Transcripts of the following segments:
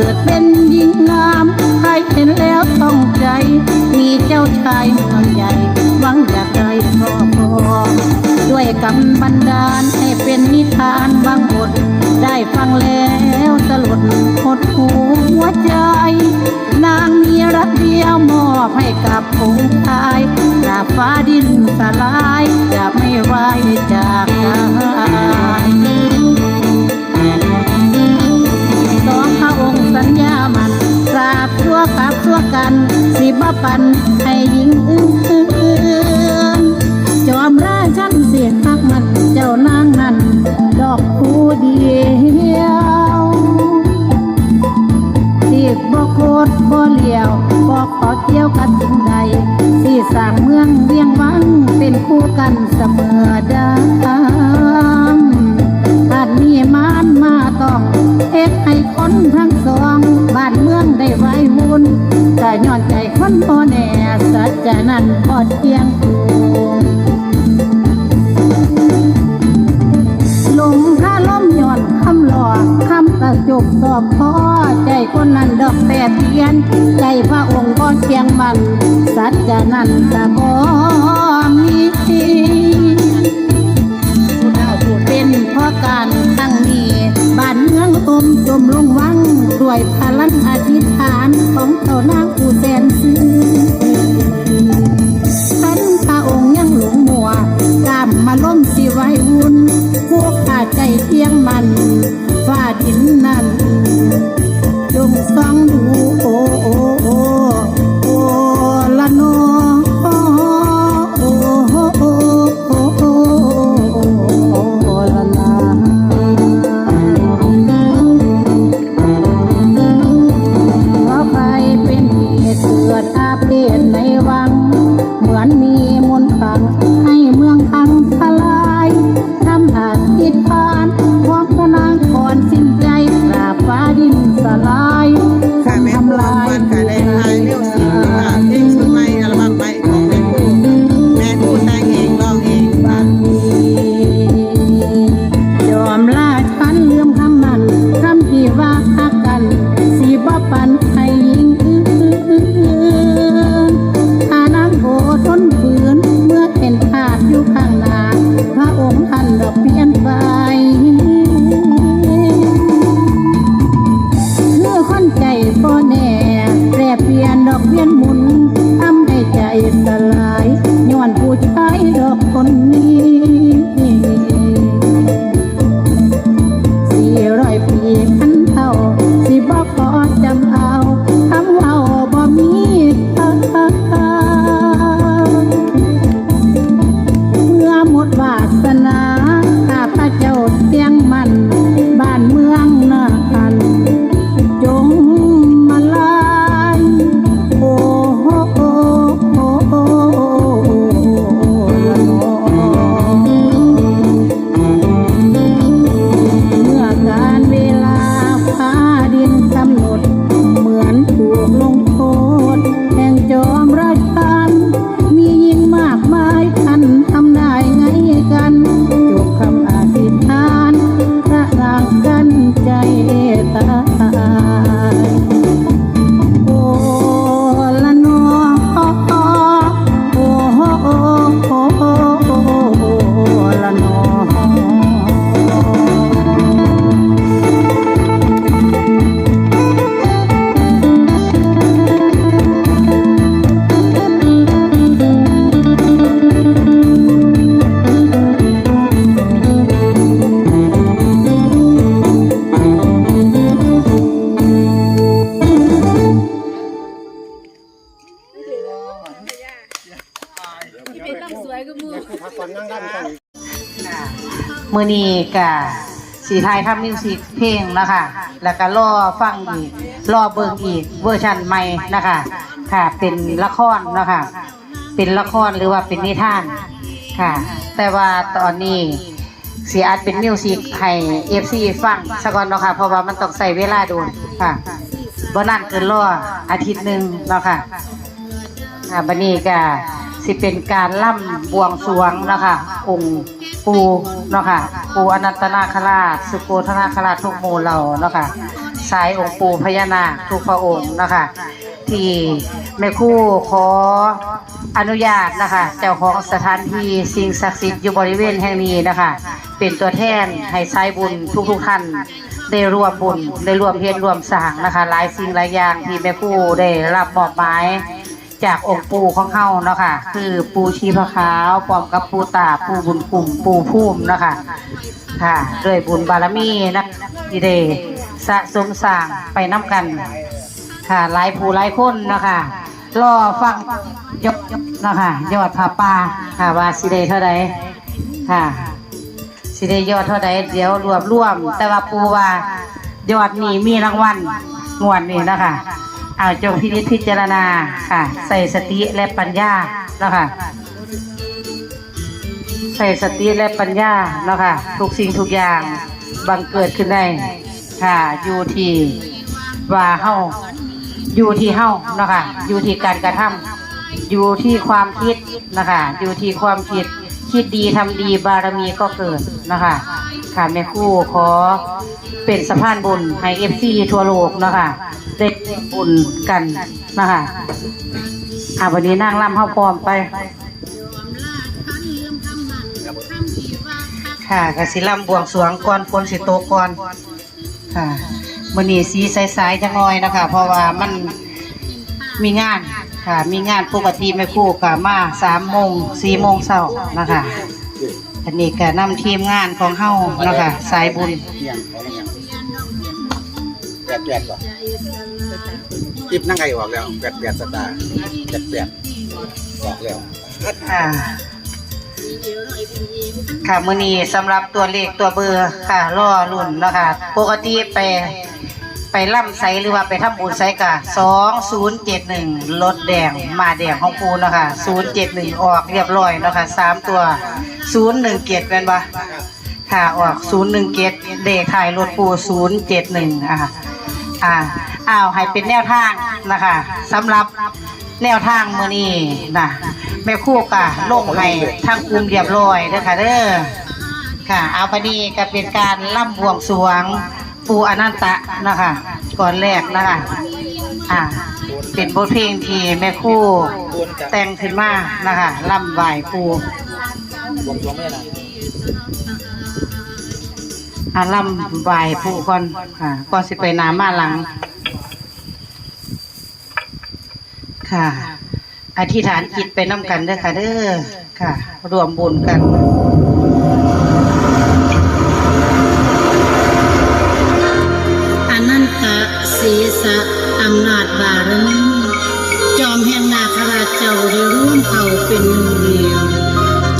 กิดเป็นหญิงงามใครเห็นแล้วต้องใจ มีเจ้าชายเมืองใหญ่หวังอยากได้ครอบครองด้วยกำบันดาลให้เป็นนิทานบางบท ได้ฟังแล้วสลดหดหูหัวใจ นางมีรักเดียวมอบให้กับผู้ชายกราบฟ้าดินสลายจะไม่ไหวจากกัน ราบชั่วกราบชั่วกัน สิบปันให้หญิงอื่นจอมราชันเสียหักมันเจ้านางนั้น ดอกผู้เดียวสิบ่โคตรบ่เลี้ยวบ่ขอเกี่ยวกันสิ่งใดสิสร้างเมืองเวียงวังเป็นคู่กันเส จจะนั้นพอเทียงคูลงถ้าล้มย้อนคำหลอกคำตะจบสอบพอใจคนนั้นดอกแปดเทียน ใจพระองค์ก็เคียงมัน สัจจะนั้นจะบ่มีเป็นเพราะการครั้งนี้บ้านเมืองอมจมลงวังด้วยพลังอธิษฐานของเจ้านางผู้แสนซื่อ พวกขาใจเที่ยงมันฝ่าดินนั้นจงส่องดูโอ้โอ้ กับสีไทยทำมิวสิกเพลงนะคะ แล้วก็รอฟังอีก รอเบิ่งอีกเวอร์ชันใหม่นะคะ ค่ะ เป็นละครนะคะ เป็นละครหรือว่าเป็นนิทานค่ะ แต่ว่าตอนนี้เสียอาจเป็นมิวสิกให้เอฟซีฟังสะก่อนเนาะค่ะ เพราะว่ามันต้องใส่เวลาดนค่ะบ่นานเกินรออาทิตย์หนึ่งเนาะค่ะอ่าบันนี้ก็สิเป็นการล่ำบวงสรวงนะคะองค์ ปูเนาะค่ะ ปูอนันตนาคราช สุโกธนาคราชทุกหมู่เหล่าเนาะค่ะสายองค์ปูพญานาคทุกพระองค์เนาะค่ะที่แม่คู่ขออนุญาตนะคะ เจ้าของสถานที่สิ่งศักดิ์สิทธิ์อยู่บริเวณแห่งนี้นะคะ เป็นตัวแทนให้สายบุญทุกๆท่านได้ร่วมบุญได้ร่วมเพียรร่วมสร้างนะคะ หลายสิ่งหลายอย่างที่แม่คู่ได้รับมอบหมาย จากองค์ปู่ของเฮาเนาะค่ะ คือปู่ชีพะขาวพร้อมกับปู่ตาปู่บุญกลุ่มปู่พุ่มเนาะค่ะค่ะด้วยบุญบารมีนะที่ได้สะสมสร้างไปน้ำกัน ค่ะหลายผู้หลายคนเนาะค่ะรอฟังยกเนาะค่ะยอดผ้าป่าค่ะว่าสิได้เท่าใดค่ะสิได้ยอดเท่าใดเดี๋ยวรวบรวม แต่ว่าปูว่ายอดนี้มีรางวัลงวดนี้นะคะ เอาจงพินิจพิจารณาค่ะ ใส่สติและปัญญาแล้วค่ะ ใส่สติและปัญญาเนาะค่ะ ทุกสิ่งทุกอย่างบังเกิดขึ้นได้ค่ะ อยู่ที่ว่าเฮาอยู่ที่เฮาเนาะค่ะ อยู่ที่การกระทำอยู่ที่ความคิดนะคะอยู่ที่ความคิด คิดดีทำดีบารมีก็เกิดนะคะค่ะแม่คู่ขอเป็นสะพานบุญให้เอฟซีทั่วโลกนะคะได้บุญกันนะคะอ่าวันนี้นั่งร่ำเข้าพร้อมไปค่ะกสิลำบวงสวงก่อนฝนสิโตก่อนค่ะมันนี้สีใสๆจังน้อยนะคะ เพราะว่ามันมีงาน ค่ะ มีงานปกติไม่คู่ค่ะมาสามโมงสี่โมงเช้านะคะอันนี้ก็นำทีมงานของเฮานะคะสายบุญเอียงของเอียงแปดแปดก่อนทิปนั่งไงออกแล้วแปดแปดสตาร์แปดแปดออกแล้วค่ะค่ะมื้อนี้สำหรับตัวเลขตัวเบอร์ค่ะรอรุ่นเนาะคะปกติไป ไปล่ำไสหรือว่าไปทำบุญไสกะสองศูนย์เจ็ดหนึ่งรถแดงมาแดงของปูเนาะคะศูนย์เจ็ดหนึ่งออกเรียบร้อยเนาะคะสามตัวศูนย์หนึ่งเจ็ดเป็นปะค่ะออกศูนย์หนึ่งเจ็ดเด็กถ่ายรถปูศูนย์เจ็ดหนึ่งอะอ่าอ้าวให้เป็นแนวทางนะคะสำหรับแนวทางมื้อนี้นะแม่คู่กะลงให้ทางกลุ่มเรียบร้อยเด้อค่ะเด้อค่ะ เอาพอดีก็เป็นการล่ำบวงสรวง ปูอนันตะนะคะก่อนแรกนะคะอ่าเป็นบทเพลงที่แม่คู่แต่งขึ้นมานะคะล่ำไหวปูอ่าล่ำไหวปูก่อนค่ะก่อนสิไปนามาหลัง ค่ะ อธิษฐานจิตไปน้ำกันเด้อค่ะเด้อค่ะ รวมบุญกัน สะอำนาจบารมีจอมแห่งนาคราชเจ้าได้ร่วมเผ่าเป็นหนึ่งเดียว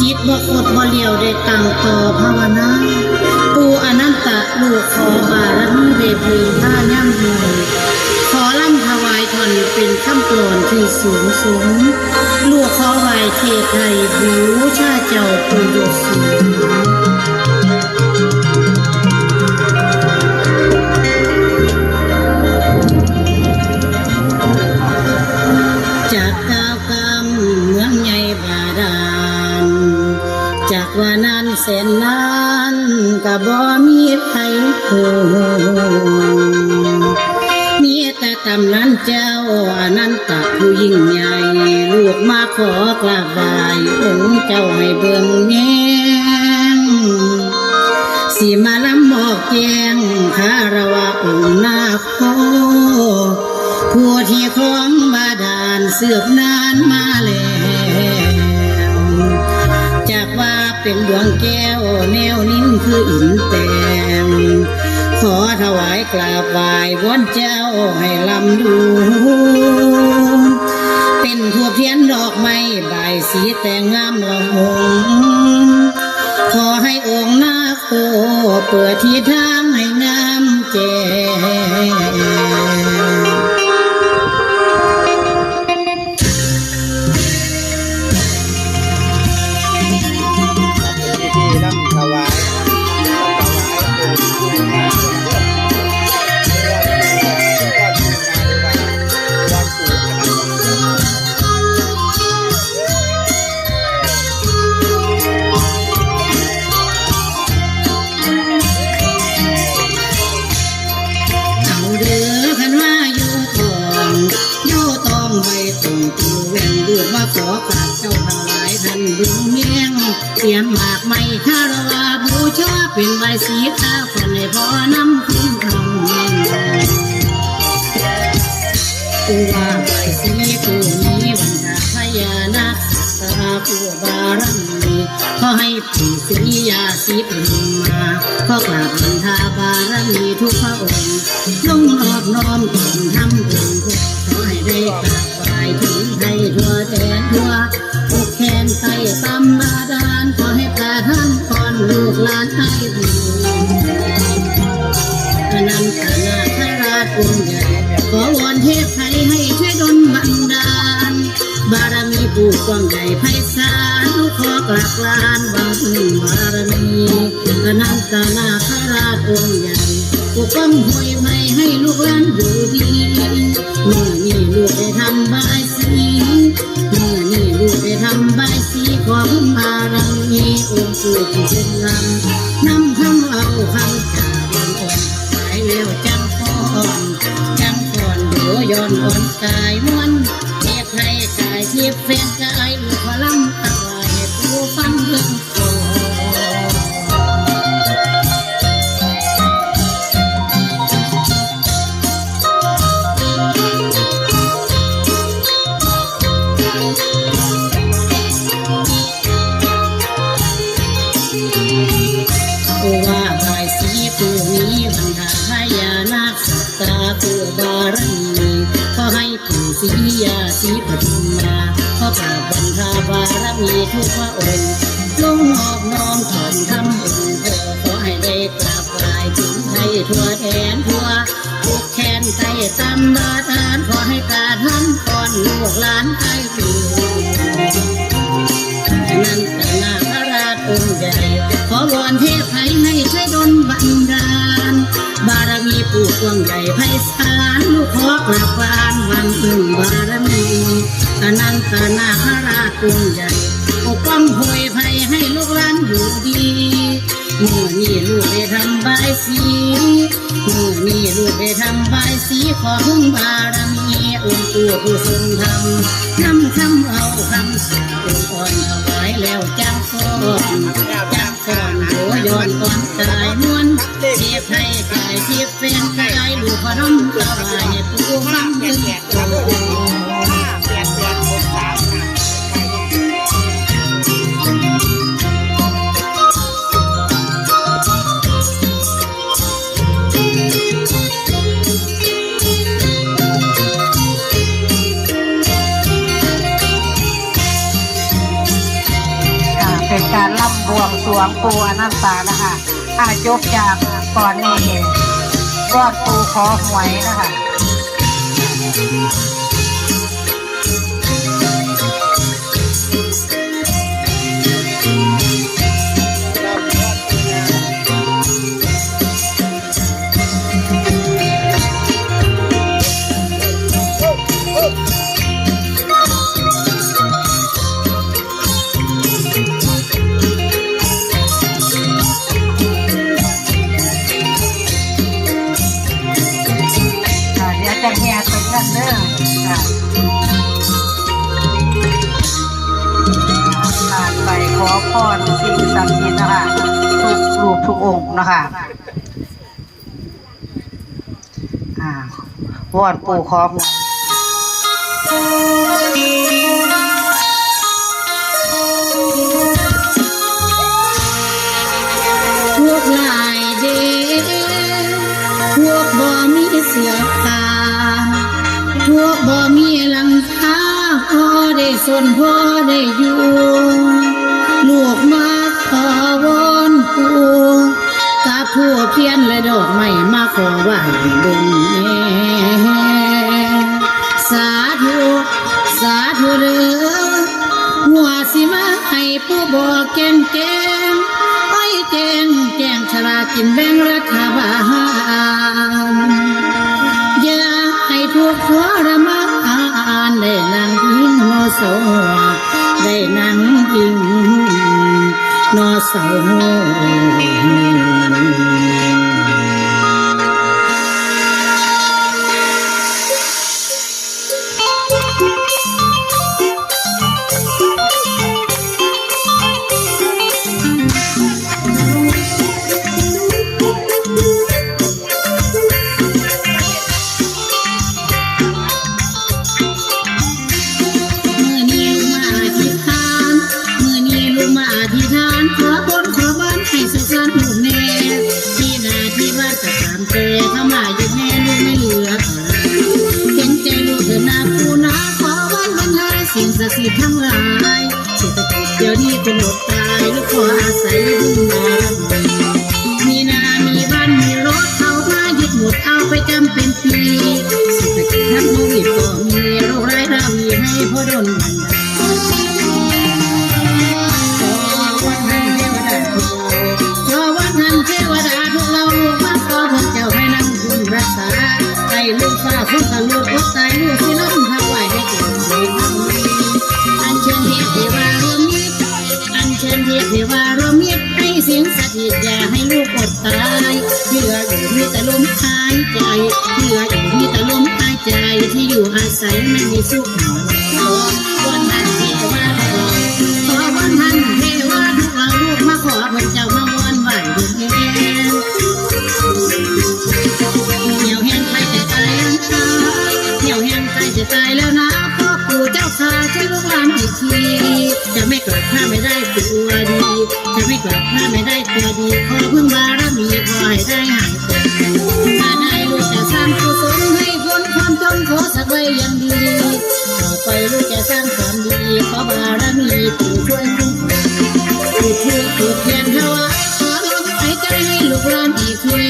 จิตบ่คดบ่เลียวได้ตั้งต่อภาวนาปูอนันตะลูกขอบารมีได้พึงท่าย่ำยีขอล่ำถวายทนเป็นคำกรอนที่สูงสูงลูกขอไหวเทไทยบูชาเจ้าปูยศสูง ก็บ่มีใครหูมีแต่ตำนั้นเจ้าอนันตะผู้ยิ่งใหญ่ ลูกมาขอกราบไหว้องค์เจ้าให้เบิ่งแยงสีมาลำบอกแจงคารวะองค์นาคผู้ที่คลองบาดาลเสืบนานมา เป็นดวงแก้ว แนวนิ้นคืออินแตงขอถวายกราบไหว้วอนเจ้าให้ลำดูเป็นทั่วเพียนดอกไม้ใบสีแต่งงามละหงขอให้องค์นาโคเปิดที่ทา เป็นใบสีตาวคนให้พ่อนำขึ้นทำกูว่าใบสีกูนี้วันดาพญานาคตาผู้บารมีขอให้ผู้สียาสีเป็นมาขอกราบ ว้างใหญ่ไพศาลลูกขอกราบลานบังพึ่งบารมีอนันตานาคราชองค์ใหญ่ปกป้องห้วยไม่ให้ลูกหลานอยู่ดีเมื่อนี่ลูกได้ทำบายสีเมื่อนี่ลูกได้ทำบายสีขอพึ่งบารมีองค์ปู่ที่ทรงนำนำคำเอาคำจากบังองค์ไปแล้วจังก่อนจังก่อนโดย้อนอ่อนกายมวน ทุกพระองค์ลงหอบน้อมถอนทำบุญเธอขอให้ได้กราบไหว้ถึงให้ทั่วแดนทั่วทุกแขนไต่ตามบาทานขอให้กาบท่านก่อนลูกหลานไทยดูอนันตนาคราชองค์ใหญ่ขอวอนเทพไทยให้ช่วยดลบันดาล บารมีปู่กว้างใหญ่ไพศาลลูกขอกราบวานวันพึ่งบารมีอนันตนาคราชองใหญ่ปกป้องหวยภัยให้ลูกหลานอยู่ดีเมื่อนี่ลูกได้ทำบายสีเมื่อนี่ลูกได้ทำบายสีขอพึ่งบารมีองค์ปู่ผู้ทรงธรรมนำคำเอาคำสาองค์อ่อนถวายแล้วจังก่อนจังก่อน โย้อนก่อนตายมวนเทียบให้กายเทียบเป็นกายลูกพร้อมสบายให้ผู้ฟังยึดโตอ่ วงสรวงปูอนันตานะคะอาจบจากก่อนนี้วอดปูขอหวยนะคะค่ะ กดิ์สิทธิ์นะคะทุกรูปทุกองค์นะคะวอดปู่ขอหวพวกหลายเดพวกบ่มีเสื้อผ้าพวกบ่มีหลังคาพอได้สนพอได้อยู่ มาขอไหว่าดงแน่สาธุสาธุเด้อหัวสิมาให้ผู้บอกแกงแกงไอ้แกงแกงฉลากินแบ่งรัฐบาลอย่าให้ทุกข์ทรมานได้นั่งพิงนอสงได้นั่งพิงนอเสา นบันดาลขอวันทันเทวดาทุกเรามาขอพระเจ้าให้นำคุณรักษาให้ลูกฟ้าคุณกับลูกอดตายลูกที่ล้มทำไหวให้เกิดในครั้งนี้อันเชิญเทพเทวารวมมิตรอันเชิญเทพเทวารวมมิตรให้เสียงสถิตอย่าให้ลูกอดตายเพื่ออยู่มีแต่ลมหายใจเพื่ออยู่มีแต่ลมหายใจที่อยู่อาศัยไม่มีสุขหนอน ทีจะไม่กลับถ้าไม่ได้ตัวดี จะไม่กลับถ้าไม่ได้ตัวดีขอพึ่งบารมีขอให้ได้หายตัวถ้าได้ลูกจะสร้างกุศลให้พ้นความจนขอสักไว้อย่างดีต่อไปลูกจะสร้างความดีขอบารมีปู่ช่วยคุ้มครองจุดทูบจุดเทียนถวายขอลมหายใจให้ลูกหลานอีกที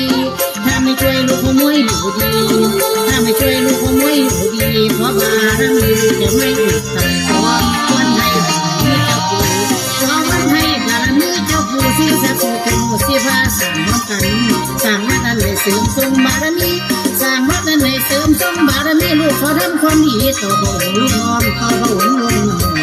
ถ้าไม่ช่วยลูกขโมยอยู่ดีถ้าไม่ช่วยลูกขโมยอยู่ดีขอบารมีจะไม่หยุดตายขอวั มีลูกขอทำความดีต่อพระองลูกน้อมต่อพระองค์ลงนอน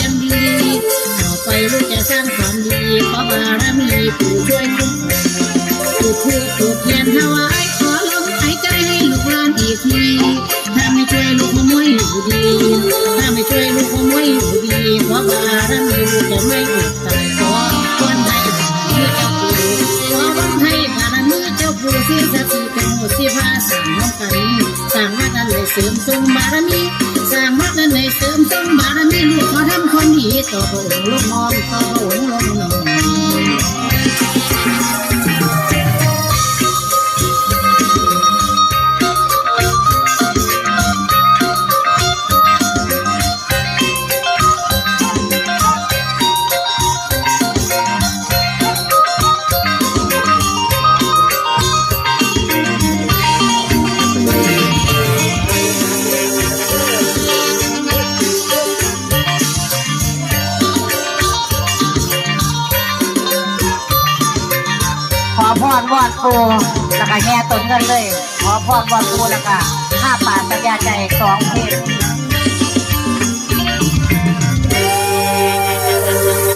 ย่างดี ต่อไปลูกจะสร้างความดี ขอบารมีปู่ช่วยคุ้มครองจุดทูบจุดเทียนถวายขอลมหายใจให้ลูกหลานอีกทีถ้าไม่ช่วยลูกขโมยอยู่ดี ถ้าไม่ช่วยลูกขโมยอยู่ดี ขอบารมีลูกจะไม่อดตายขอวันให้บารมีเจ้าปู่ขอวันให้บารมีเจ้าปู่ที่สักดิ์สิทธิ์เป็นหมดสิพาสร้างน้องกันสร้างวัดนั้นเลยเสริมทรงบารมี มีต่อพระองค์ลูกมอมต่อพระองค์ลงนอน ใจสองเพลง